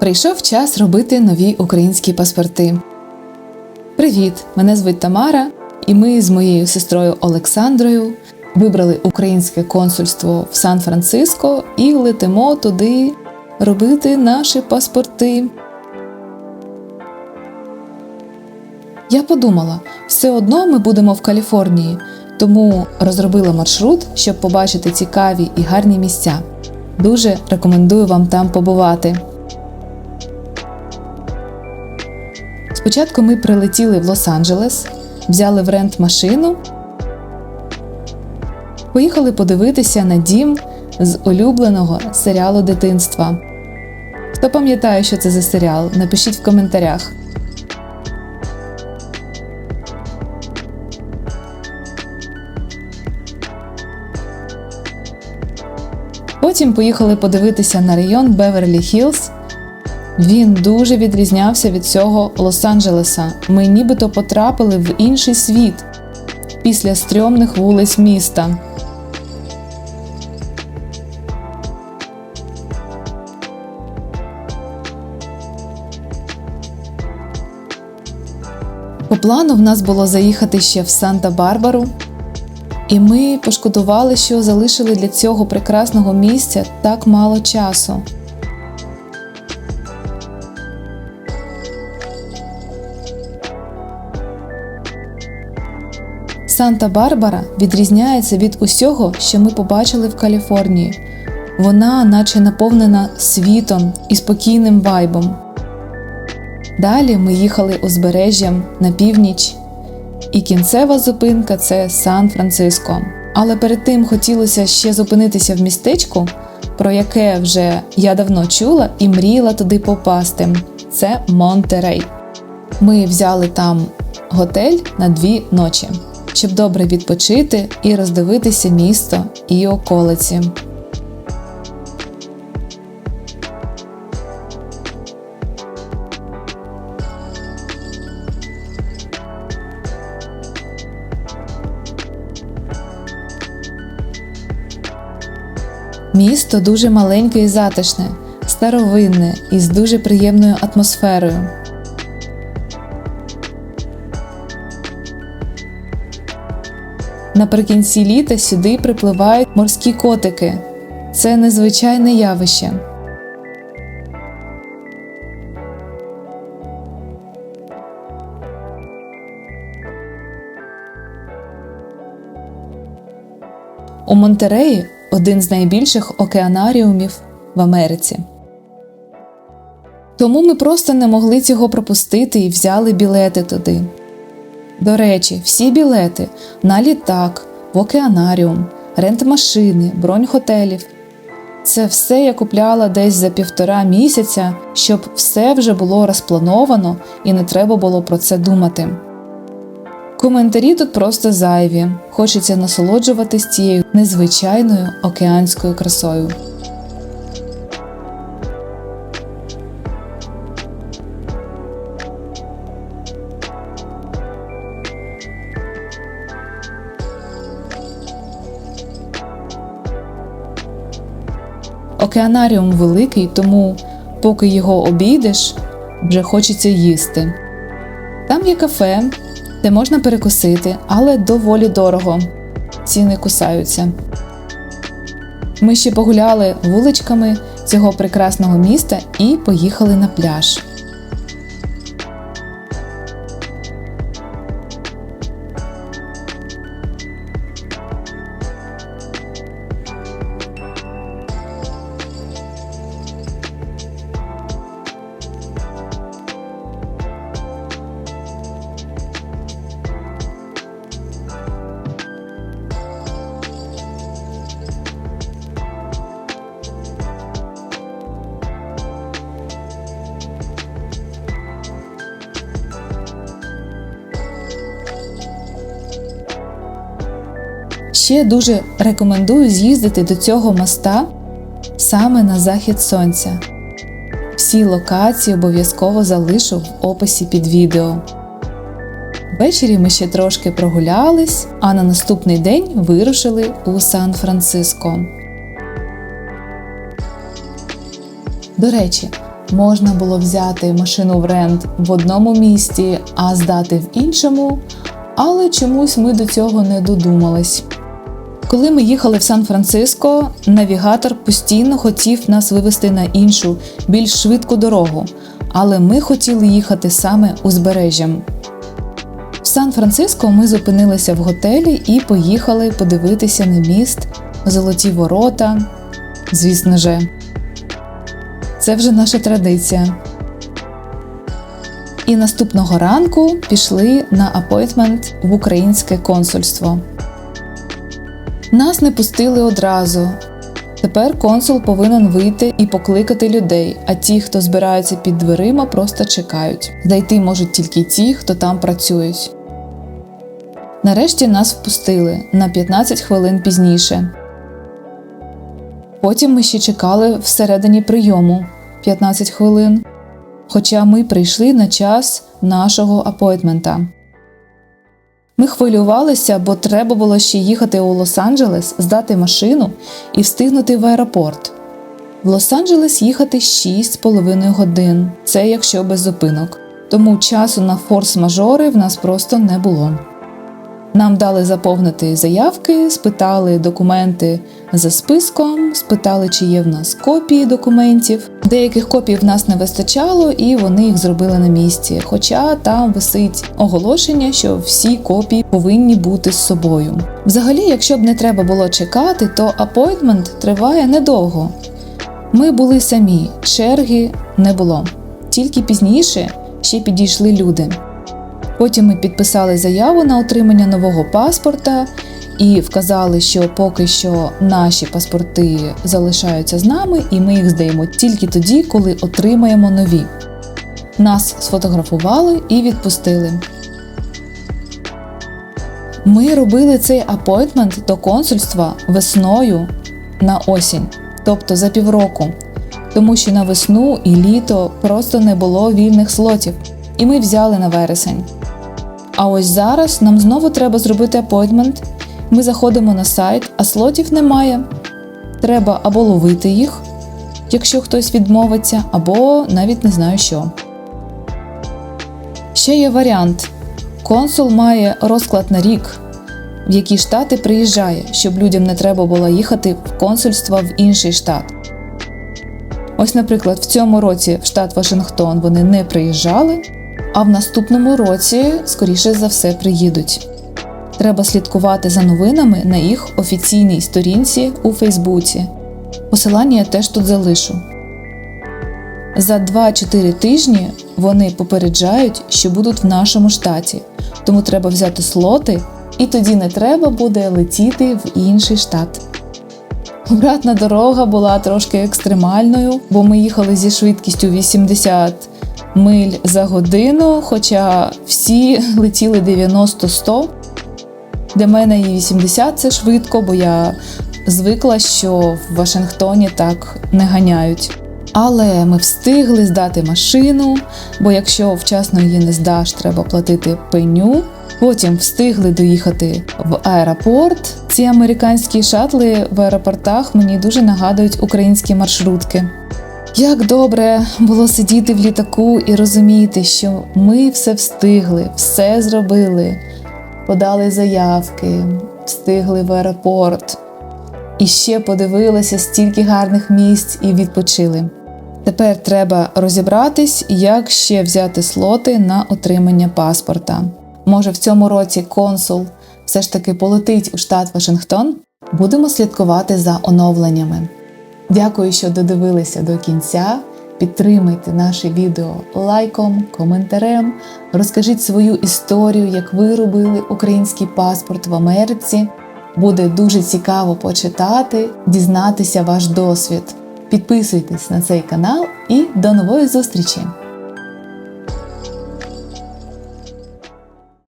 Прийшов час робити нові українські паспорти. Привіт! Мене звуть Тамара, і ми з моєю сестрою Олександрою вибрали українське консульство в Сан-Франциско і летимо туди робити наші паспорти. Я подумала, все одно ми будемо в Каліфорнії, тому розробила маршрут, щоб побачити цікаві і гарні місця. Дуже рекомендую вам там побувати. Спочатку ми прилетіли в Лос-Анджелес, взяли в рент машину, поїхали подивитися на дім з улюбленого серіалу дитинства. Хто пам'ятає, що це за серіал, напишіть в коментарях. Потім поїхали подивитися на район Беверлі Хіллз. Він дуже відрізнявся від цього Лос-Анджелеса. Ми нібито потрапили в інший світ після стрьомних вулиць міста. По плану в нас було заїхати ще в Санта-Барбару, і ми пошкодували, що залишили для цього прекрасного місця так мало часу. Санта-Барбара відрізняється від усього, що ми побачили в Каліфорнії. Вона, наче наповнена світом і спокійним вайбом. Далі ми їхали узбережжям на північ, і кінцева зупинка це Сан-Франциско. Але перед тим хотілося ще зупинитися в містечку, про яке вже я давно чула і мріяла туди попасти. Це Монтерей. Ми взяли там готель на дві ночі, щоб добре відпочити і роздивитися місто і околиці. Місто дуже маленьке і затишне, старовинне і з дуже приємною атмосферою. Наприкінці літа сюди припливають морські котики. Це незвичайне явище. У Монтереї один з найбільших океанаріумів в Америці. Тому ми просто не могли цього пропустити і взяли білети туди. До речі, всі білети на літак, в океанаріум, рент машини, бронь готелів. Це все я купляла десь за півтора місяця, щоб все вже було розплановано і не треба було про це думати. Коментарі тут просто зайві. Хочеться насолоджуватись цією незвичайною океанською красою. Океанаріум великий, тому поки його обійдеш, вже хочеться їсти. Там є кафе, де можна перекусити, але доволі дорого. Ціни кусаються. Ми ще погуляли вуличками цього прекрасного міста і поїхали на пляж. Ще дуже рекомендую з'їздити до цього моста саме на захід сонця. Всі локації обов'язково залишу в описі під відео. Ввечері ми ще трошки прогулялись, а на наступний день вирушили у Сан-Франциско. До речі, можна було взяти машину в рент в одному місті, а здати в іншому, але чомусь ми до цього не додумались. Коли ми їхали в Сан-Франциско, навігатор постійно хотів нас вивести на іншу, більш швидку дорогу, але ми хотіли їхати саме узбережжям. В Сан-Франциско ми зупинилися в готелі і поїхали подивитися на міст, золоті ворота. Звісно же, це вже наша традиція. І наступного ранку пішли на апойтмент в українське консульство. Нас не пустили одразу. Тепер консул повинен вийти і покликати людей, а ті, хто збираються під дверима, просто чекають. Зайти можуть тільки ті, хто там працюють. Нарешті нас впустили на 15 хвилин пізніше. Потім ми ще чекали всередині прийому 15 хвилин. Хоча ми прийшли на час нашого апойтмента. Ми хвилювалися, бо треба було ще їхати у Лос-Анджелес, здати машину і встигнути в аеропорт. В Лос-Анджелес їхати 6,5 годин, це якщо без зупинок. Тому часу на форс-мажори в нас просто не було. Нам дали заповнити заявки, спитали документи за списком, спитали, чи є в нас копії документів. Деяких копій в нас не вистачало, і вони їх зробили на місці. Хоча там висить оголошення, що всі копії повинні бути з собою. Взагалі, якщо б не треба було чекати, то апойтмент триває недовго. Ми були самі, черги не було. Тільки пізніше ще підійшли люди. Потім ми підписали заяву на отримання нового паспорта і вказали, що поки що наші паспорти залишаються з нами, і ми їх здаємо тільки тоді, коли отримаємо нові. Нас сфотографували і відпустили. Ми робили цей апойтмент до консульства весною на осінь, тобто за півроку, тому що на весну і літо просто не було вільних слотів, і ми взяли на вересень. А ось зараз нам знову треба зробити апойтмент. Ми заходимо на сайт, а слотів немає. Треба або ловити їх, якщо хтось відмовиться, або навіть не знаю що. Ще є варіант: консул має розклад на рік, в які штати приїжджає, щоб людям не треба було їхати в консульство в інший штат. Ось, наприклад, в цьому році в штат Вашингтон вони не приїжджали, а в наступному році, скоріше за все, приїдуть. Треба слідкувати за новинами на їх офіційній сторінці у Фейсбуці. Посилання я теж тут залишу. За 2-4 тижні вони попереджають, що будуть в нашому штаті, тому треба взяти слоти, і тоді не треба буде летіти в інший штат. Обратна дорога була трошки екстремальною, бо ми їхали зі швидкістю 80 миль за годину, хоча всі летіли 90-100. Для мене і 80 це швидко, бо я звикла, що в Вашингтоні так не ганяють. Але ми встигли здати машину, бо якщо вчасно її не здаш, треба платити пеню. Потім встигли доїхати в аеропорт. Ці американські шатли в аеропортах мені дуже нагадують українські маршрутки. Як добре було сидіти в літаку і розуміти, що ми все встигли, все зробили, подали заявки, встигли в аеропорт і ще подивилися стільки гарних місць і відпочили. Тепер треба розібратись, як ще взяти слоти на отримання паспорта. Може, в цьому році консул все ж таки полетить у штат Вашингтон? Будемо слідкувати за оновленнями. Дякую, що додивилися до кінця. Підтримайте наше відео лайком, коментарем, розкажіть свою історію, як ви робили український паспорт в Америці. Буде дуже цікаво почитати, дізнатися ваш досвід. Підписуйтесь на цей канал і до нової зустрічі!